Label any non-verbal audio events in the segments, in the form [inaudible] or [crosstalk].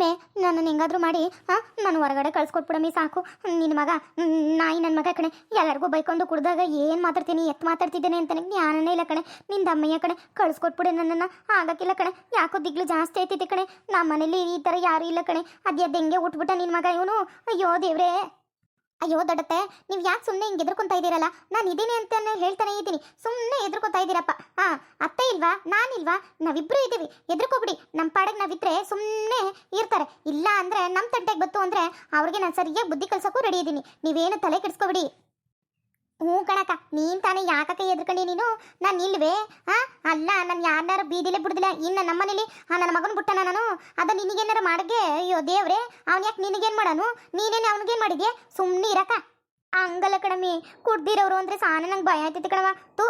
ಮೇ ನನ್ನ ಹೆಂಗಾದ್ರೂ ಮಾಡಿ ಹಾಂ ನಾನು ಹೊರಗಡೆ ಕಳ್ಸ್ಕೊಟ್ಬಿಡಮ್ಮಿ, ಸಾಕು. ನಿನ್ನ ಮಗ ನಾಯಿ ನನ್ನ ಮಗ ಕಣೆ. ಎಲ್ಲರಿಗೂ ಬೈಕೊಂಡು ಕುಡ್ದಾಗ ಏನು ಮಾತಾಡ್ತೀನಿ, ಎತ್ತು ಮಾತಾಡ್ತಿದ್ದೇನೆ ಅಂತ ನನಗೆ ಜ್ಞಾನನೇ ಇಲ್ಲ ಕಣೆ. ನಿಂದ ಅಮ್ಮಯ್ಯ ಕಣೆ, ಕಳ್ಸ್ಕೊಟ್ಬಿಡೆ ನನ್ನನ್ನು. ಆಗಕ್ಕಿಲ್ಲ ಕಣೆ. ಯಾಕೋ ದಿಗ್ಲು ಜಾಸ್ತಿ ಆಯ್ತಿದೆ ಕಣೆ. ನಮ್ಮ ಮನೇಲಿ ಈ ಥರ ಯಾರೂ ಇಲ್ಲ ಕಣೆ. ಅದು ಹೆಂಗೆ ಉಟ್ಬಿಟ್ಟ ನಿನ್ನ ಮಗ ಇವನು? ಅಯ್ಯೋ ದೇವ್ರೇ. ಅಯ್ಯೋ ದೊಡ್ಡತ್ತೆ, ನೀವು ಯಾಕೆ ಸುಮ್ಮನೆ ಹಿಂಗೆ ಎದ್ರುಕೊಂತಾ ಇದ್ದೀರಲ್ಲ? ನಾನು ಇದ್ದೀನಿ ಅಂತ ಹೇಳ್ತಾನೆ ಇದ್ದೀನಿ. ಸುಮ್ಮನೆ ಎದ್ರುಕೊತಾ ಇದ್ದೀರಪ್ಪ. ಹಾ, ಅತ್ತೆ ಇಲ್ವಾ? ನಾನಿಲ್ವಾ ನಾವಿಬ್ರು ಇದ್ದೀವಿ ಎದ್ರುಕೋಬಿಡಿ. ನಮ್ಮ ಪಾಡಿಗೆ ನಾವಿದ್ರೆ ಸುಮ್ಮನೆ ಇರ್ತಾರೆ. ಇಲ್ಲ ಅಂದ್ರೆ ನಮ್ಮ ತಂಟೆಗೆ ಬತ್ತು ಅಂದರೆ ಅವ್ರಿಗೆ ನಾನು ಸರಿಯಾಗಿ ಬುದ್ಧಿ ಕಲ್ಸೋಕ್ಕೂ ರೆಡಿ ಇದ್ದೀನಿ ನೀವೇನು ತಲೆ ಕೆಡಿಸ್ಕೊಬಿಡಿ. ಹ್ಞೂ ಕಣಕ್ಕ, ನೀನ್ ತಾನೇ ಯಾಕಕ್ಕ ಎದ್ಕೊಂಡಿ ನೀನು? ನಾನು ಇಲ್ವೇ? ಹಾ ಅಲ್ಲ, ನಾನು ಯಾರನ್ನಾರು ಬೀದಿಲೆ ಬಿಡುದಿಲ್ಲ. ಇನ್ನು ನಮ್ಮನೇಲಿ ಆ, ನನ್ನ ಮಗನ ಬಿಟ್ಟನ ನಾನು. ಅದ ನಿನಗೇನಾರು ಮಾಡಗೆ? ಅಯ್ಯೋ ದೇವ್ರೆ, ಅವ್ನು ಯಾಕೆ ನಿನಗೇನು ಮಾಡೋನು? ನೀನೇನು ಅವ್ನಿಗೇನು ಮಾಡಿದ್ಯೆ? ಸುಮ್ಮನೆ ಇರಕ್ಕ. ಹಂಗಲ್ಲ ಕಣಮಿ ಕುಡ್ದಿರೋರು ಅಂದ್ರೆ ಸಾನೆ ನಂಗೆ ಭಯ ಆಯ್ತೈತಿ ಕಣವ ತು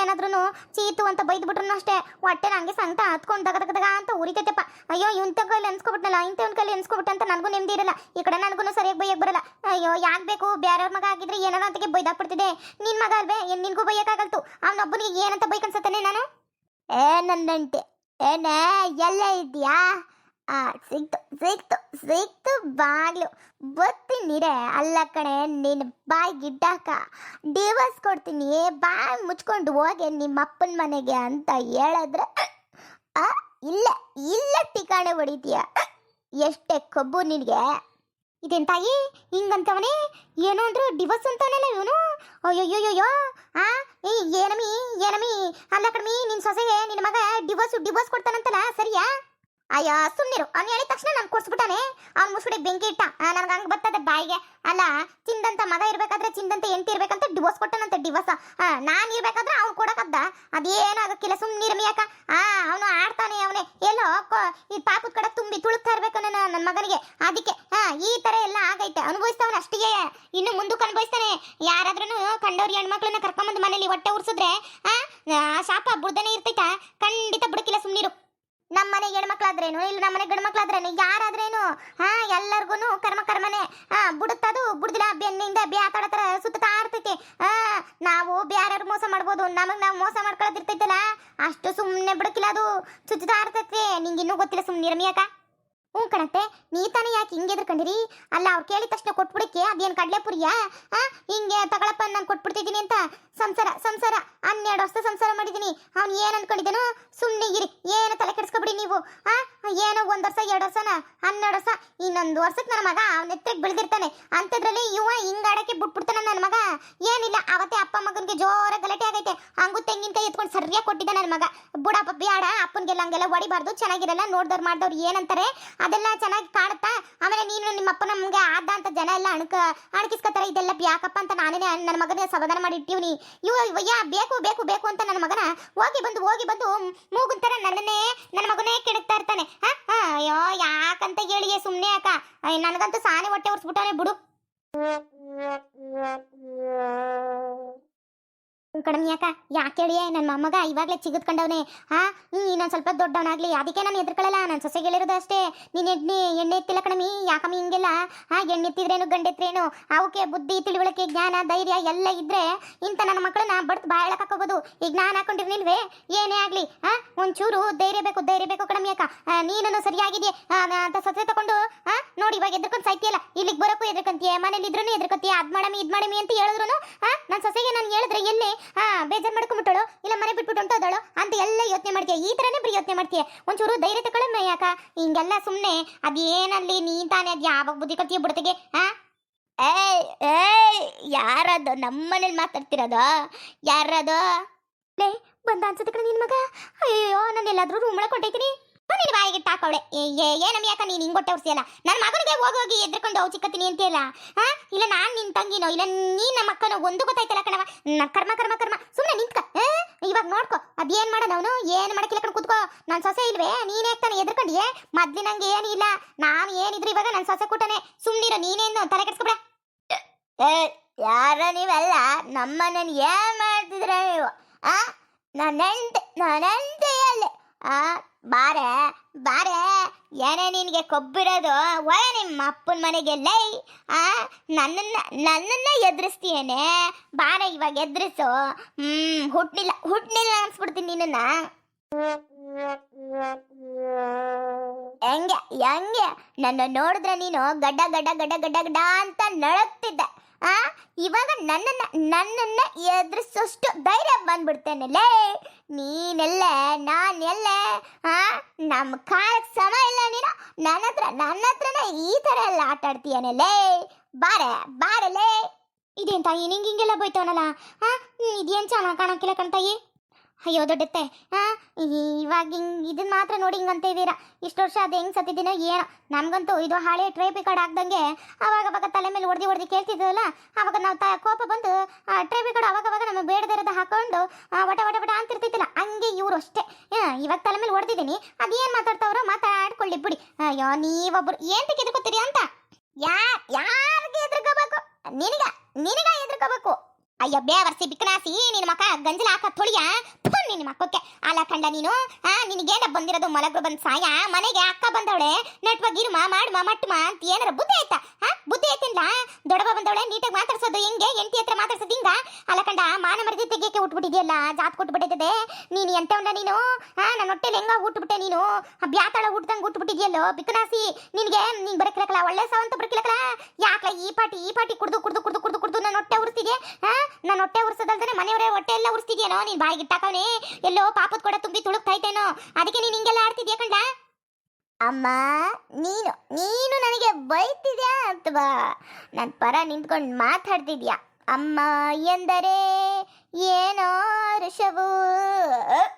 ಏನಾದ್ರೂ ಚೀತು ಅಂತ ಬೈದ್ಬಿಟ್ರು ಅಷ್ಟೇ. ಹೊಟ್ಟೆ ನಂಗೆ ಸಂಕಟ ಹತ್ಕೊಂಡು ತಗ ತಗ ತಗ ಅಂತ ಉರಿತೈತೆಪ್ಪ ಅಯ್ಯೋ ಇಂಥ ಕೈಲಿ ಅನ್ಸ್ಕೊಬಿಟ್ನಲ್ಲ ಇಂಥವ್ನ ಕೈಲಿ ಅನ್ಸ್ಕೊಬಿಟ್ಟೆ ಅಂತ ನನಗೂ ನೆಮ್ಮದಿ ಇರಲ್ಲ. ಈ ಕಡೆ ನನಗೂ ಸರಿಯಾಗಿ ಬೈಯಕ್ ಬರಲ್ಲ. ಅಯ್ಯೋ, ಯಾಕೆ ಬೇಕು? ಬೇರೆಯವ್ರ ಮಗ ಆಗಿದ್ರೆ ಏನಾರ ಅಂತಕ್ಕೆ ಬೈದಾಕ್ಬಿಡ್ತಿದೆ ನಿನ್ ಮಗ ಅಲ್ವೇ? ನಿನ್ಗೂ ಬೈಯಕ್ಕಾಗಲ್ತು ಅವನೊಬ್ಬನಿಗೆ ಏನಂತ ಬೈಕ್ ಅನ್ಸತ್ತಾನೆ ನಾನು ಏ ನನ್ನಂಟೆ ಏನೇ ಎಲ್ಲ ಇದೆಯಾ ಆ, ಸಿಕ್ತು ಸಿಕ್ತು ಸಿಕ್ತು ಬಾಗ್ಲು. ಬತ್ತೀನಿರೆ ಅಲ್ಲ ಕಣೆ ನಿನ್ನ ಬಾಯಿ ಗಿಡ್ಡಾಕ. ಡಿವೋರ್ಸ್ ಕೊಡ್ತೀನಿ. ಬಾಯಿ ಮುಚ್ಕೊಂಡು ಹೋಗಿ ನಿಮ್ಮ ಅಪ್ಪನ ಮನೆಗೆ ಅಂತ ಹೇಳಿದ್ರೆ ಆ ಇಲ್ಲ ಇಲ್ಲ ಟಿಕಾಣೆ ಹೊಡಿತೀಯ. ಎಷ್ಟೇ ಕಬ್ಬು ನಿನಗೆ. ಇದೇನ್ ತಾಯಿ ಹಿಂಗಂತವನೇ? ಏನೋ ಅಂದ್ರು ಡಿವೋರ್ಸ್ ಅಂತಾನಲ್ಲ ಇವನು? ಅಯ್ಯೋಯ್ಯೋಯ್ಯೋ ಆ ಏನಮಿ ಏನಮಿ ಅಲ್ಲ ಕಡ್ಮಿ ನಿನ್ ಸೊಸೆಗೆ ನಿನ್ನ ಮಗ ಡಿವೋರ್ಸ್ ಡಿವೋರ್ಸ್ ಕೊಡ್ತಾನಂತಲ್ಲ, ಸರಿಯಾ? ಅಯ್ಯೋ ಸುಮ್ಮನಿರು ಅವ್ನು ಹೇಳಿದ ತಕ್ಷಣ ನಾನು ಕೊಡ್ಸ್ಬಿಟ್ಟಾನೆ ಅವ್ನು ಮುಸುಡಿ ಬೆಂಕಿ ಇಟ್ಟ. ನನಗೆ ಹಂಗೆ ಬರ್ತದೆ ಬಾಯಿಗೆ. ಅಲ್ಲ, ಚಿಂದಂತ ಮಗ ಇರಬೇಕಾದ್ರೆ ಚಿಂದಂತ ಎಂಟಿ ಇರ್ಬೇಕಂತ ಡಿವೋರ್ಸ್ ಕೊಟ್ಟನಂತೆ ಡಿವೋರ್ಸ್ ನಾನು ಇರ್ಬೇಕಾದ್ರೆ ಅವ್ನು ಕೊಡಕದ್ದ. ಅದೇನು ಆಗಕ್ಕಿಲ್ಲ ಸುಮ್ಮನಿರಮಿ ಯಾಕ? ಆ, ಅವನು ಆಡ್ತಾನೆ ಅವನೇ. ಎಲ್ಲೋ ಈ ಪಾಪದ ಕಡೆ ತುಂಬಿ ತುಳುಕ್ತಾ ಇರ್ಬೇಕು ನನ್ನ ನನ್ನ ಮಗನಿಗೆ. ಅದಕ್ಕೆ ಈ ತರ ಎಲ್ಲ ಆಗೈತೆ. ಅನುಭವಿಸ್ತಾವನ ಅಷ್ಟಿಗೆ. ಇನ್ನು ಮುಂದಕ್ಕೆ ಅನುಭವಿಸ್ತಾನೆ. ಯಾರಾದ್ರೂ ಕಂಡವ್ರು ಹೆಣ್ಮಕ್ಳನ್ನ ಕರ್ಕೊಂಬಂದು ಮನೇಲಿ ಹೊಟ್ಟೆ ಉರ್ಸಿದ್ರೆ, ಆ ಶಾಪ ಬುಡ್ದನೆ ಇರ್ತೈತ. ಸುಮ್ಮನಿರು ನಮ್ಮ ಮನೆ ಹೆಣ್ಮಕ್ಳಾದ್ರೇನು ಇಲ್ಲ ನಮ್ಮ ಮನೆ ಗಂಡ್ಮಕ್ಳಾದ್ರೇನು ಯಾರಾದ್ರೇನು? ಹಾ ಎಲ್ಲರಿಗೂ ಕರ್ಮ ಕರ್ಮನೆ. ಹಾ, ಬುಡುತ್ತದು, ಬುಡ್ದಿಲ್ಲ, ಬೆನ್ನಿಂದ ಬ್ಯಾತಾಡತರ ಸುತ್ತಾ ಇರ್ತೈತಿ ಹಾ, ನಾವು ಬ್ಯಾರ್ಯಾರು ಮೋಸ ಮಾಡ್ಬೋದು. ನಮಗ್ ನಾವು ಮೋಸ ಮಾಡ್ಕೊಳ್ಳೋದಿರ್ತೈತಲ್ಲ ಅಷ್ಟು ಸುಮ್ಮನೆ ಬಿಡಕಿಲ್ಲ ಅದು. ಚುಚ್ಚುತ್ತಾ ಇರ್ತೈತಿ ನಿಂಗೆ ಇನ್ನೂ ಗೊತ್ತಿಲ್ಲ ಸುಮ್ಮನೆ ಹ್ಞೂ ಕಣತ್ತೆ ನೀ ತಾನೇ ಯಾಕೆ ಹಿಂಗೆ ಎದ್ರಕೊಂಡಿರಿ ಅಲ್ಲ, ಅವ್ರು ಕೇಳಿದ ತಕ್ಷಣ ಕೊಟ್ಬಿಡಕ್ಕೆ, ಅದೇನು ಕಡಲೆಪುರಿಯಾ? ಆ, ಹಿಂಗೆ ತಗೊಳಪ್ಪ ನಾನು ಕೊಟ್ಬಿಡ್ತಿದ್ದೀನಿ ಅಂತ ಸಂಸಾರ ಸಂಸಾರ, ಹನ್ನೆರಡು ವರ್ಷ ಸಂಸಾರ ಮಾಡಿದ್ದೀನಿ. ಅವ್ನು ಏನು ಅನ್ಕೊಂಡಿದ್ದೇನೋ ಸುಮ್ಮನೆ ಇರಿ, ಏನು ತಲೆ ಕೆಡಿಸ್ಕೊಬಿಡಿ ನೀವು. ಆ, ಏನೋ ಒಂದು ವರ್ಷ, ಎರಡು ವರ್ಷನ, ಹನ್ನೆರಡು ವರ್ಷ, ಇನ್ನೊಂದು ವರ್ಷಕ್ಕೆ ನನ್ನ ಮಗ ಅವನ ಎತ್ತಕ್ಕೆ ಬೆಳೆದಿರ್ತಾನೆ. ಅಂಥದ್ರಲ್ಲಿ ಇವ ಹಿಂಗಾಡಕ್ಕೆ ಬಿಟ್ಬಿಡ್ತಾನೆ ನನ್ನ ಮಗ. ಏನಿಲ್ಲ, ಅವತ್ತೇ ಅಪ್ಪ ಮಗನಿಗೆ ಜೋರ ಗಲಾಟೆ ಆಗೈತೆ. ಹಂಗು ತೆಂಗಿನಕಾಯಿ ಎತ್ಕೊಂಡು ಸರಿಯಾಗಿ ಕೊಟ್ಟಿದ್ದ ನನ್ನ ಮಗ. ಬುಡಪ್ಪ, ಬ್ಯಾಡ, ಅಪ್ಪನಿಗೆಲ್ಲ ಹಂಗೆಲ್ಲ ಹೊಡಿಬಾರ್ದು, ಚೆನ್ನಾಗಿರಲ್ಲ, ನೋಡ್ದವ್ರು ಮಾಡ್ದವ್ರು ಏನಂತಾರೆ? ಅದೆಲ್ಲ ಚೆನ್ನಾಗಿ ಕಾಣುತ್ತಾ? ಆಮೇಲೆ ನೀನು ನಿಮ್ಮ ಅಪ್ಪ ನಮ್ಗೆ ಆದ ಅಂತ ಜನ ಎಲ್ಲ ಅಣಕ, ಅಣಕಿಸ್ಕೊತಾರೆ. ಇದೆಲ್ಲ ಯಾಕಪ್ಪ ಅಂತ ನಾನೇ ನನ್ನ ಮಗನ ಸಮಾಧಾನ ಮಾಡಿ ಇಟ್ಟಿವ್ನಿ. ಇವ ಬೇಕು ಬೇಕು ಬೇಕು ಅಂತ ನನ್ನ ಮಗನ ಹೋಗಿ ಬಂದು ಹೋಗಿ ಬಂದು ಮೂಗುಂತರ ನನ್ನನ್ನೇ, ನನ್ನ ಮಗನೇ ಕೆಡಕ್ತಾ ಇರ್ತಾನೆ. ಅಯ್ಯೋ, ಯಾಕಂತ ಹೇಳಿ ಸುಮ್ಮನೆ ಯಾಕ ನನಗಂತೂ ಸಾನೆ ಹೊಟ್ಟೆ ಉರ್ಸ್ಬಿಟ್ಟಾನೆ ಬಿಡು. ಕಡಿಮೆ ಯಾಕ ಯಾಕೆ ಹೇಳಿಯೇ ನನ್ನ ಮೊಮ್ಮಗ ಇವಾಗಲೇ ಚಿಗದ್ಕೊಂಡವನೆ ಹಾ ಇನ್ನೊಂದು ಸ್ವಲ್ಪ ದೊಡ್ಡವನಾಗ್ಲಿ. ಅದಕ್ಕೆ ನಾನು ಎದ್ರಕೊಳ್ಳಲ್ಲ ನನ್ನ ಸೊಸೆಗೆಳಿರೋದು ಅಷ್ಟೇ. ನೀನು ಎಣ್ಣೆ ಎಣ್ಣೆ ಎತ್ತಿಲ್ಲ ಕಣಮಿ ಯಾಕಮ್ಮಿ ಹಿಂಗೆಲ್ಲ? ಹಾ ಎಣ್ಣೆ ಎತ್ತಿದ್ರೇನು, ಗಂಡೆತ್ರೇನು? ಅವಕ್ಕೆ ಬುದ್ಧಿ, ತಿಳುವಳಿಕೆ, ಜ್ಞಾನ, ಧೈರ್ಯ ಎಲ್ಲ ಇದ್ರೆ ಇಂಥ ನನ್ನ ಮಕ್ಕಳನ್ನ ಬಡ್ದು ಬಾಯಳಕ್ ಹಾಕೋಬೋದು. ಈಗ ನಾನು ಹಾಕೊಂಡಿರ್ನಿಲ್ವೇ? ಏನೇ ಆಗ್ಲಿ ಹಾ ಒಂಚೂರು ಧೈರ್ಯ ಬೇಕು ಧೈರ್ಯ ಬೇಕು ಕಣಮಿ ಯಾಕ ನೀನು ಸರಿಯಾಗಿದೆಯೇ. ಅಂತ ಸೊಸೆ ತಗೊಂಡು ನೋಡಿ, ಇವಾಗ ಎದ್ರಕೊಂಡ್ ಸಾಯ್ತಿಯಲ್ಲ? ಇಲ್ಲಿಗೆ ಬರೋಕ್ಕೂ ಎದ್ರಕಂತೀಯ? ಮನೇಲಿ ಇದ್ರೂ ಎದ್ರಕಂತೀಯ? ಅದ್ ಮಾಡಮಿ ಇದ್ ಮಾಡಮಿ ಅಂತ ಹೇಳಿದ್ರು ಹಾ ನನ್ನ ಸೊಸೆಗೆ ನಾನು ಹೇಳಿದ್ರೆ ಎಲ್ಲಿ? ಹಾ ಬೇಜಾರ್ ಮಾಡ್ಕೊಂಡ್ಬಿಟ್ಟಳು ಇಲ್ಲ ಮನೆ ಬಿಟ್ಬಿಟ್ಟು ಹೊಂಟೋದಳು ಅಂತ ಎಲ್ಲ ಯೋಚನೆ ಮಾಡ್ತೀಯ? ಈ ಥರನೇ ಬರೀ ಯೋಚನೆ ಮಾಡ್ತೀಯ? ಒಂಚೂರು ಧೈರ್ಯ ತಗೊಳ್ಳಮ್ಮ ಯಾಕ? ಹಿಂಗೆಲ್ಲ ಸುಮ್ಮನೆ ಅದೇನಲ್ಲಿ ನೀ ತಾನೇ, ಅದು ಯಾವಾಗ ಬುದ್ಧಿ ಕತ್ತೀಯ ಬಿಡ್ತಿಗೆ ಹಾ ಏಯ್ ಏಯ್, ಯಾರದು ನಮ್ಮನೇಲಿ ಮಾತಾಡ್ತಿರೋದು? ಯಾರದು? ಲೇ ಬಂದ ಅನ್ಸುತ್ತೆ ನಿನ್ ಮಗ. ಅಯ್ಯೋ ನಾನು ಎಲ್ಲಾದರೂ ರೂಮ್ ಒಳಗೆ ಕೊಟ್ಟೈತೀನಿ ನೀನು ಬಾಯಿಗೆ ಏ ಏನಮ್ಮ ಯಾಕ ನೀನು ಹಿಂಗೊಟ್ಟೆ ಉರ್ಸಿಯಲ್ಲ. ನನ್ನ ಮಗನಿಗೆ ಹೋಗಿ ಹೋಗಿ ಎದ್ರಕೊಂಡು ಅವು ಚಿಕ್ಕತ್ತೀನಿ ಅಂತೀಯಲ್ಲ? ಹಾ? ಇಲ್ಲ ನಾನು ನಿನ್ನ ತಂಗಿನೋ? ಇಲ್ಲ ನೀ ನಮ್ಮ ಅಕ್ಕನೋ? ಒಂದು ಗೊತ್ತಾಯ್ತಲ್ಲ ಕಣವ ನ, ಕರ್ಮ ಕರ್ಮ ಕರ್ಮ. ಸುಮ್ಮನೆ ನಿಂತ್ಕ? ಇವಾಗ ನೋಡ್ಕೊ. ಅದೇನ್ ಮಾಡೋಣ ಅವನು? ಏನು ಮಾಡಕ್ಕಿಲ್ಲ ಕಣ್, ಕೂತ್ಕೋ. ನನ್ನ ಸೊಸೆ ಇಲ್ವೇ? ನೀನೇ ತಾನೆ ಎದ್ರಕೊಂಡಿಯೇ ಮೊದ್ಲಿನಂಗೆ ಏನಿಲ್ಲ ನಾನು ಏನಿದ್ರು ಇವಾಗ ನನ್ನ ಸೊಸೆ ಕೂಟನೆ. ಸುಮ್ಮನಿರೋ ನೀನೇನು ತಲೆ ಕೆಡ್ಸ್ಕೊಬೇಡ. ಯಾರ ನೀವೆಲ್ಲ ನಮ್ಮನ್ನ ಏನು ಮಾಡ್ತಿದ್ರೆ ನೀವು? ಆ? ನನ್ನ ನನ್ನ ಹೆಂಡತಿಯಲ್ಲೇ. ಆ? ಬಾರೆ ಬಾರೆ, ಏನೇ ನಿನಗೆ ಕೊಬ್ಬಿರೋದು ಒಳ ನಿಮ್ಮ ಅಪ್ಪನ ಮನೆಗೆ ಲೈ, ಆ? ನನ್ನನ್ನ ನನ್ನನ್ನ ಎದುರಿಸ್ತೀಯೇನೆ? ಬಾರೆ, ಇವಾಗ ಎದುರಿಸು. ಹ್ಮ್, ಹುಟ್ನಿಲ್ಲ ಹುಟ್ನಿಲ್ಲ ಅನ್ಸ್ಬಿಡ್ತೀನಿ ನಿನ್ನನ್ನ. ಹೆಂಗೆ ಹೆಂಗೆ? ನನ್ನ ನೋಡಿದ್ರೆ ನೀನು ಗಡ್ಡ ಗಡ್ಡ ಗಡ್ಡ ಗಡ್ಡ ಗಡ್ಡ ಅಂತ ನಳಗ್ತಿದ್ದೆ ಆ, ಇವಾಗ ನನ್ನನ್ನ ನನ್ನನ್ನ ಎದುರಿಸೋಷ್ಟು ಧೈರ್ಯ ಬಂದ್ಬಿಡ್ತೇನಲ್ಲೇ ನೀನೆಲ್ಲೇ, ನಾನೆಲ್ಲ, ಆ ನಮ್ಮ ಕಾಲಕ್ಕೆ ಸಮ ಇಲ್ಲ ನೀನು. ನನ್ನ ಹತ್ರ, ನನ್ನ ಹತ್ರನೇ ಈ ಥರ ಎಲ್ಲ ಆಟ ಆಡ್ತೀಯನಲ್ಲೇ ಬಾರೆ ಬಾರಲೇ ಇದೇನ್ ತಾಯಿ, ನಿಂಗೆ ಹಿಂಗೆಲ್ಲ ಬೈತವನಲ್ಲ? ಹಾ ಇದೇನ್ ಚೆನ್ನಾಗಿ ಕಾಣಕ್ಕಿಲ್ಲ ಕಣ್ತಾಯಿ ಅಯ್ಯೋ ದೊಡ್ಡತ್ತೆ. ಇವಾಗ ಹಿಂಗ್ ಇದನ್ನ ಮಾತ್ರ ನೋಡಿ ಹಿಂಗಂತ ಇದ್ದೀರಾ? ಇಷ್ಟು ವರ್ಷ ಅದು ಹೆಂಗ್ ಸತ್ತಿದ್ದೀನೋ ಏನೋ. ನಮ್ಗಂತೂ ಇದು ಹಳೆ ಟ್ರೇಪಿ ಕಾರ್ಡ್ ಆಗ್ದಂಗೆ ಅವಾಗ ಅವಾಗ ತಲೆ ಮೇಲೆ ಹೊಡೆದು ಹೊಡೆದು ಕೇಳ್ತಿದ್ವಲ್ಲ? ಅವಾಗ ನಾವು ತ, ಕೋಪ ಬಂದು ಟ್ರೇಪಿ ಕಾರ್ಡ್ ಅವಾಗ ಅವಾಗ ಬೇಡದೇ ಇರೋದು ಹಾಕೊಂಡು ವಟ ವಟ ವಟ ಅಂತಿರ್ತಿದ್ದಿಲ್ಲ ಹಂಗೆ ಇವ್ರು ಅಷ್ಟೇ. ಇವಾಗ ತಲೆ ಮೇಲೆ ಹೊಡೆದಿದ್ದೀನಿ ಅದೇನ್ ಮಾತಾಡ್ತಾವ್ರೋ ಮಾತಾಡ್ಕೊಳ್ಳಿ ಬಿಡಿ. ಅಯ್ಯೋ, ನೀವೊಬ್ರು ಏನ್ ತೆಗೆದುಕೊತೀರಿ ಅಂತ? ಯಾ, ಯಾರಿಗೆ ಎದುರ್ಕೋಬೇಕು? ನಿನಗ ನಿನಗ ಎದುರ್ಕೋಬೇಕು? ಅಯ್ಯ, ಬೇವರ್ಸಿ ಬಿಕ್ಕನಾಸಿ ನಿನ್ನ ಮಕ ಗಂಜಲ ಹಾಕ ತೊಳಿಯ. ಫೋನ್ ನಿನ್ನ ಮಕ್ಕಕ್ಕೆ. ಅಲ್ಲ ಕಂಡ ನೀನು, ಆ ನಿನಗೇನ ಬಂದಿರೋದು ಮಲಗ್ರು ಬಂದ್ ಸಾಯ? ಮನೆಗೆ ಅಕ್ಕ ಬಂದವಳೆ. ನಟ್ವ ಮಾ ಮಾಡ್ಮ, ಮಟ್ಮ ಅಂತ ಏನಾರ ಬುದ್ಧಿ ಆಯ್ತಾ? ಹಾ ಬುದ್ಧಿ ಐತಿಲ್ಲ ದೊಡ್ಡವ ಬಂದವಳೆ, ನೀಟಾಗಿ ಮಾತಾಡ್ಸೋದು ಹಿಂಗೆ? ಎಂಟಿ ಹತ್ರ ಮಾತಾಡ್ಸೋದು ಹಿಂಗ? ಅಲ್ಲ ಕಂಡ, ಮಾನ ಮರದಿ ತೆಗಿಯಕ್ಕೆ ಉಟ್ಬಿಟ್ಟಿದ್ಯಲ್ಲ, ಜಾತ್ ಕೊಟ್ಬಿಟ್ಟಿದೆ ನೀನು ಉಂಡ ನೀನು? ಹಾ ನನ್ನ ಹೊಟ್ಟೆ ಹೆಂಗ ಹುಟ್ಬಿಟ್ಟೆ ನೀನು? ಬ್ಯಾತಾಳ ಹುಟ್ಟದಂಗ ಹುಟ್ಬಿಟ್ಟಿದ್ಯಲ್ಲೋ ಬಿಕ್ಕನಾಸಿ ನಿನಗೆ, ನೀನ್ ಬರಕಿರಕಲ್ಲ ಒಳ್ಳೆ ಸಾವಂತ ಬರಕಿರಕಲ್ಲ ಯಾಕಲ ಈ ಪಾಟಿ ಈ ಪಾಟಿ ಕುಡ್ದು ಕುಡ್ದು ಕುಡ್ದು ಕುಡ್ದು ಕುಡ್ದು ನನ್ನ ಹೊಟ್ಟೆ ಉರ್ಸಿದೆ ಹಾ ನನ್ನ ಹೊಟ್ಟೆ ಉರ್ಸೋದಲ್ದೇ ಮನೆಯವರೇ ಹೊಟ್ಟೆ ಎಲ್ಲ ಉರ್ಸ್ತಿದ್ಯೇನೋ? ನೀನ್ ಬಾಯಿಗೆ ಇಟ್ಟಾಕವನೇ ಎಲ್ಲೋ ಪಾಪದ ಕೊಡ ತುಂಬಿ ತುಳುಕ್ತೈತೇನೋ ಅದಕ್ಕೆ ನೀನು ಹಿಂಗೆಲ್ಲ ಆಡ್ತಿದ್ಯಾ ಕಂಡ? ಅಮ್ಮ ನೀನು ನೀನು ನನಗೆ ಬೈತಿದ್ಯಾ ಅಥವಾ ನನ್ನ ಪರ ನಿಂತ್ಕೊಂಡು ಮಾತಾಡ್ತಿದ್ಯಾ? ಅಮ್ಮ ಎಂದರೆ ಏನೋ ಋಷಭು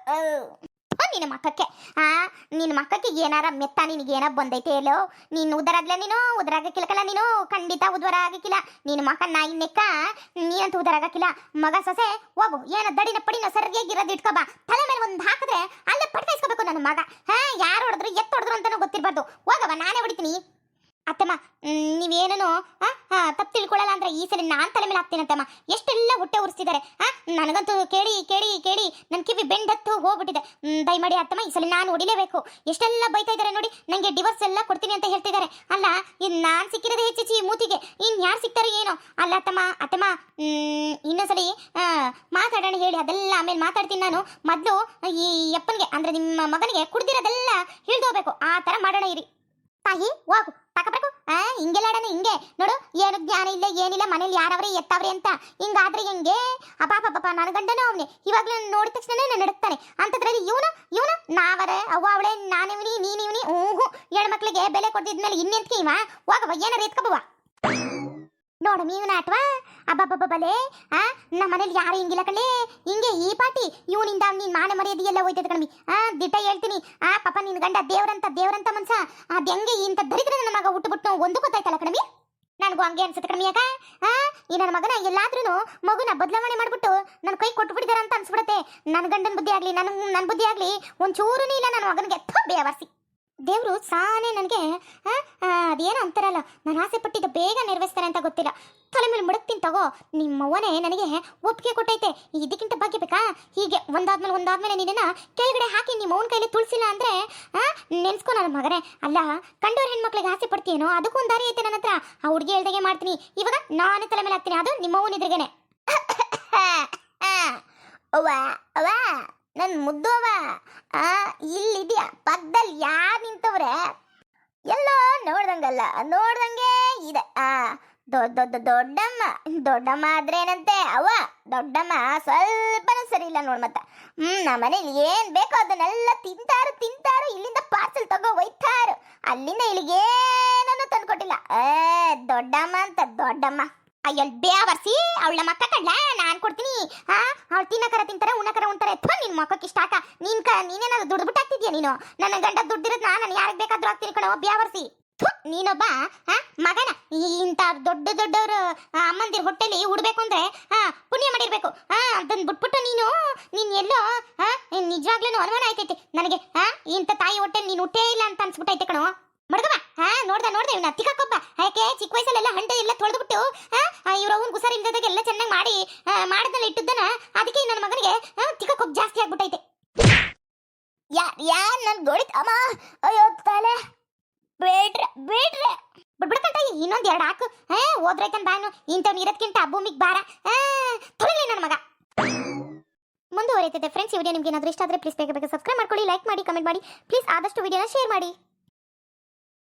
ಥು, ನಿನ್ನ ಮಕ್ಕಕ್ಕೆ. ಆ, ನಿನ್ನ ಮಕ್ಕಕ್ಕೆ ಏನಾರ ಮೆತ್ತ ನಿನಗೆ ಏನಾರ ಬಂದೈತೆ ಎಲ್ಲೋ ನೀನು ಉದರಾಗ್ಲ ನೀನು ಉದರಾಗಕ್ಕಿಲ್ಲಕಲ್ಲ ನೀನು, ಖಂಡಿತ ಉದ್ವರ ಆಗಕ್ಕಿಲ್ಲ. ನಿನ್ನ ಮಕ್ಕ ನಾಯಿ ನೆಕ್ಕ, ನೀನಂತ ಉದರ ಆಗಕ್ಕಿಲ್ಲ. ಮಗ ಸೊಸೆ, ಹೋಗು. ಏನ ದಡಿನ ಪಡಿನ ಸರಿಯಾಗಿರೋದು ಇಟ್ಕೋ ಬಾ. ತಲೆ ಮೇಲೆ ಒಂದು ಹಾಕಿದ್ರೆ ಅಲ್ಲೇ ಪಟ್ಕಾಯಿಸ್ಕೋಬೇಕು ನನ್ನ ಮಗ. ಹಾ, ಯಾರು ಹೊಡೆದ್ರು ಎತ್ತ ಹೊಡೆದ್ರು ಅಂತಾನೂ ಗೊತ್ತಿರಬಾರ್ದು. ಹೋಗವ ನಾನೇ ಹೊಡಿತೀನಿ. ಅತ್ತಮ್ಮ ನೀವೇನೇನು ತಪ್ಪು ತಿಳ್ಕೊಳ್ಳಲ್ಲ ಅಂದ್ರೆ ಈ ಸಲ ನಾನು ತಲೆ ಮೇಲೆ ಹಾಕ್ತೀನಂತಮ್ಮ ಎಷ್ಟೆಲ್ಲ ಹೊಟ್ಟೆ ಉರಿಸ್ತಿದ್ದಾರೆ ನನಗಂತೂ ಕೇಳಿ ಕೇಳಿ ಕೇಳಿ ನನ್ನ ಕಿವಿ ಬೆಂಡತ್ತು ಹೋಗ್ಬಿಟ್ಟಿದೆ. ದಯಮಾಡಿ ಅತ್ತಮ್ಮ, ಈ ಸಲ ನಾನು ಹೊಡಿಲೇಬೇಕು. ಎಷ್ಟೆಲ್ಲ ಬೈತಾ ಇದ್ದಾರೆ ನೋಡಿ ನನಗೆ ಡಿವೋರ್ಸ್ ಎಲ್ಲ ಕೊಡ್ತೀನಿ ಅಂತ ಹೇಳ್ತಿದ್ದಾರೆ ಅಲ್ಲ ಇದು ನಾನು ಸಿಕ್ಕಿರೋದೇ ಹೆಚ್ಚೆಚ್ಚಿ ಮೂತಿಗೆ, ಇನ್ ಯಾರು ಸಿಗ್ತಾರೋ ಏನೋ? ಅಲ್ಲ ಅತ್ತಮ್ಮ ಅತ್ತಮ್ಮ ಇನ್ನೊಂದ್ಸಲಿ ಮಾತಾಡೋಣ ಹೇಳಿ, ಅದೆಲ್ಲ ಆಮೇಲೆ ಮಾತಾಡ್ತೀನಿ ನಾನು. ಮೊದಲು ಈ ಅಪ್ಪನಿಗೆ, ಅಂದ್ರೆ ನಿಮ್ಮ ಮಗನಿಗೆ ಕುಡ್ದಿರೋದೆಲ್ಲ ಹಿಡಿದೋಗ್ಬೇಕು ಆ ಥರ ಮಾಡೋಣ ಇರಿ. ತಾಯಿ, ಹೋಗು. ತಕಬೇಕು ಆ ಹಿಂಗೆಲ್ಲ ಹಿಂಗೆ. ನೋಡು, ಏನು ಜ್ಞಾನ ಇಲ್ಲ, ಏನಿಲ್ಲ, ಮನೇಲಿ ಯಾರವ್ರೆ, ಎತ್ತವ್ರೆ ಅಂತ. ಹಿಂಗಾದ್ರೆ ಹೆಂಗೆ? ಅಪ್ಪ ಪಾಪ ನನ್ನ ಗಂಡನೂ ಅವನೇ. ಇವಾಗ್ಲೂ ನೋಡಿದ ತಕ್ಷಣ ನಾನು ನಡುಕ್ತಾನೆ ಅಂತದ್ರಲ್ಲಿ ಇವನು ಇವನು, ನಾವರೆ, ಅವ್ವ, ಅವಳೆ ನಾನಿವ್ನಿ ನೀನಿವ್ನಿ ಹ್ಞೂ ಹೆಣ್ಮಕ್ಳಿಗೆ ಬೆಲೆ ಕೊಡ್ತಿದ್ಮೇಲೆ ಇನ್ನೆಂತ್ಕೆ ಇವ? ಹೋಗವ ಏನಾರ ಎತ್ಕೊಬವ ನೋಡು ಮೀವಿನ ಆಟ್ವಾ ಅಬ್ಬಬ್ಬಬ್ಬಲೆ ಆ? ನಮ್ಮ ಮನೇಲಿ ಯಾರು ಹಿಂಗಿಲ್ಲ ಕಣೆ. ಹಿಂಗೆ ಈ ಪಾಟಿ, ಇವನಿಂದ ನೀನ್ ಮಾನ ಮರ್ಯಾದೆ ಎಲ್ಲ ಹೋಯ್ತದ ಕಣಮಿ ಆ, ದಿಟ್ಟ ಹೇಳ್ತೀನಿ. ಆ, ಪಾಪ ನಿನ್ ಗಂಡ ದೇವ್ರಂತ ದೇವ್ರಂತ ಮನ್ಸ. ಆ, ಹೆಂಗೆ ಇಂತ ದರಿದ್ರ ನನ್ನ ಮಗ ಹುಟ್ಟುಬಿಟ್ಟು ಒಂದು ಗೊತ್ತಾಯ್ತಲ್ಲ ಕಣಮಿ ನನಗೂ ಹಂಗೆ ಅನ್ಸುತ್ತೆ ಕಣಮಿ ಯಾಕ? ಆ, ಈ ನನ್ನ ಮಗನ ಎಲ್ಲಾದ್ರೂ ಮಗುನ ಬದಲಾವಣೆ ಮಾಡ್ಬಿಟ್ಟು ನನ್ನ ಕೈ ಕೊಟ್ಬಿಟ್ಟಿದಾರ ಅಂತ ಅನ್ಸ್ಬಿಡತ್ತೆ. ನನ್ನ ಗಂಡನ ಬುದ್ಧಿ ಆಗ್ಲಿ, ನನ್ ನನ್ನ ಬುದ್ಧಿ ಆಗ್ಲಿ ಒಂಚೂರು ಇಲ್ಲ, ನನ್ನ ಮಗನಿಗೆ ಬೇವರ್ಸಿ. ದೇವ್ರು ಸಾನೆ ನನಗೆ ಅದೇನೋ ಅಂತಾರಲ್ಲ, ನಾನು ಆಸೆ ಪಟ್ಟಿದ್ದು ಬೇಗ ನೆರವೇರಿಸ್ತಾರೆ ಅಂತ ಗೊತ್ತಿಲ್ಲ. ತಲೆ ಮೇಲೆ ಮುಡಕ್ತೀನಿ ತಗೋ, ನಿಮ್ಮವ್ವನೇ ನನಗೆ ಒಪ್ಪಿಗೆ ಕೊಟ್ಟೈತೆ. ಇದಕ್ಕಿಂತ ಬಗ್ಗೆ ಬೇಕಾ? ಹೀಗೆ ಒಂದಾದ್ಮೇಲೆ ಒಂದಾದ್ಮೇಲೆ ನಿನ್ನ ಕೆಳಗಡೆ ಹಾಕಿ ನಿಮ್ಮ ಅವನ ಕೈಲಿ ತುಳಿಸಿಲ್ಲ ಅಂದ್ರೆ ನೆನೆಸ್ಕೊ ನನ್ನ ಮಗನೇ. ಅಲ್ಲ ಕಂಡೋರ್ ಹೆಣ್ಮಕ್ಳಿಗೆ ಆಸೆ ಪಡ್ತೀನೋ ಅದಕ್ಕೂ ಒಂದು ಐತೆ ನನ್ನ ಹತ್ರ ಆ ಹುಡುಗಿ ಹೇಳ್ದಾಗೆ ಮಾಡ್ತೀನಿ. ಇವಾಗ ನಾನೇ ತಲೆ ಮೇಲೆ ಹಾಕ್ತೀನಿ. ಅದು ನಿಮ್ಮ ಅವನ ಎದುರುಗೇನೆ [coughs] ಅವ್ವ ಅವ್ವ. ನನ್ನ ಆ, ಇಲ್ಲಿದ್ಯಾ? ಪಕ್ಕದಲ್ಲಿ ಯಾರು ನಿಂತವ್ರೆ? ಎಲ್ಲೋ ನೋಡ್ದಂಗಲ್ಲ, ನೋಡ್ದಂಗೆ ಇದೆ. ಆ, ದೊಡ್ಡ ದೊಡ್ಡ, ದೊಡ್ಡಮ್ಮ ದೊಡ್ಡಮ್ಮ ಆದ್ರೇನಂತೆ? ಅವ್ವ, ದೊಡ್ಡಮ್ಮ ಸ್ವಲ್ಪನೂ ಸರಿ ಇಲ್ಲ ನೋಡ್ ಮತ್ತ. ಹ್ಮ್ ನಮ್ಮ ಮನೇಲಿ ಏನ್ ಬೇಕೋ ಅದನ್ನೆಲ್ಲ ತಿಂತಾರು ತಿಂತಾರು, ಇಲ್ಲಿಂದ ಪಾರ್ಸೆಲ್ ತಗೋ ಒಯ್ತಾರು. ಅಲ್ಲಿಂದ ಇಲ್ಲಿಗೆ ಏನನ್ನು ತಂದ್ಕೊಟ್ಟಿಲ್ಲ. ಏ, ದೊಡ್ಡಮ್ಮ ಅಂತ, ದೊಡ್ಡಮ್ಮ. ಅಯ್ಯಲ್ ಬೇವರ್ಸಿ ಅವಳ ಮಕ್ಕ ಕಡ್ಲ ನಾನ್ ಕೊಡ್ತೀನಿ. ಹಾ ಅವಳು ತಿನ್ನಕರ ತಿಂತಾರೆ ಉಣ್ಣಕರ ಉಣ್ತಾರೆ. ಅಥವಾ ನಿನ್ ಮಕ್ಕಕ್ಕೆ ಇಷ್ಟ ಆಕ ನೀನ್ ಕ ನೀನೇನಾದ್ರು ದುಡ್ಡು ನೀನು? ನನ್ನ ಗಂಡ ದುಡ್ಡಿರೋದ್ ನಾನು ಯಾರಿಗೆ ಬೇಕಾದ್ರೂ ಹಾಕ್ತೀನಿ ಕಣೋ ಬ್ಯಾವರ್ಸಿ ಥು, ನೀನೊಬ್ಬ ಹಾ ಮಗನ. ಇಂಥ ದೊಡ್ಡ ದೊಡ್ಡವರು ಅಮ್ಮಂದಿರ ಹೊಟ್ಟೆಲಿ ಉಡ್ಬೇಕು ಅಂದ್ರೆ ಹಾ ಪುಣ್ಯ ಮಾಡಿರ್ಬೇಕು. ಹಾ ಅದನ್ನ ಬಿಟ್ಬಿಟ್ಟು ನೀನು ನೀನ್ ಎಲ್ಲೋ ಹಾ ನಿಜವಾಗ್ಲೂ ಅನುಮಾನ ಆಯ್ತೈತೆ. ನನಗೆ ಹಾ ಇಂಥ ತಾಯಿ ಹೊಟ್ಟೆ ನೀನು ಹುಟ್ಟೇ ಇಲ್ಲ ಅಂತ ಅನ್ಸ್ಬಿಟ್ಟೈತೆ ಕಣೋ. ಮಡ್ಗವ ಹಾ ನೋಡ್ದ ನೋಡ್ದೆ ಇವ್ನ ತಿಕ್ಕಾಕೊಬ್ಬ ಯಾಕೆ ಚಿಕ್ಕ ವಯಸ್ಸಲ್ಲೆಲ್ಲ ಹಂಡೆ ಎಲ್ಲ ತೊಳೆದ್ಬಿಟ್ಟು ಇವ್ರ ಅವನ್ ಗುಸಾರಿ ಇಲ್ದಾಗ ಎಲ್ಲ ಚೆನ್ನಾಗಿ ಮಾಡಿ ಆ, ಮಾಡದಲ್ಲ ಇಟ್ಟಿದ್ದನ ಅದಕ್ಕೆ ನನ್ನ ಮಗನಿಗೆ ತಿಕ್ಕಾಕೊಬ್ಬ ಜಾಸ್ತಿ ಆಗ್ಬಿಟ್ಟೈತೆ. ಯಾರ್ ಯಾ ನನ್ ಗೋಳಿತ್ ಅಮ್ಮ ಅಯ್ಯೋ ತಲೆ. ಬೇಡ್ರೆ ಬೇಡ್ರೆ. ಬಿಡ್ಬಿಡ್ಕಂತ ಇನ್ನೊಂದ್ ಎರಡು ಹಾಕು. ಹೇ ಹೋದ್ರೈತನ್ ಬಾನು ಇಂಥ ನೀರದ್ಕಿಂತ ಭೂಮಿಗೆ ಬಾರ ತೊಳಿಲಿ ನನ್ನ ಮಗ. ಮುಂದುವರಿಯುತ್ತದೆ ಫ್ರೆಂಡ್ಸ್ ಈ ವಿಡಿಯೋ ನಿಮಗೆ ಏನಾದರೂ ಇಷ್ಟ ಆದರೆ ಪ್ಲೀಸ್ ಬೇಗ ಬೇಗ ಸಬ್ಸ್ಕ್ರೈಬ್ ಮಾಡ್ಕೊಳ್ಳಿ ಲೈಕ್ ಮಾಡಿ ಕಮೆಂಟ್ ಮಾಡಿ. ಪ್ಲೀಸ್ ಆದಷ್ಟು ವಿಡಿಯೋನ ಶೇರ್ ಮಾಡಿ.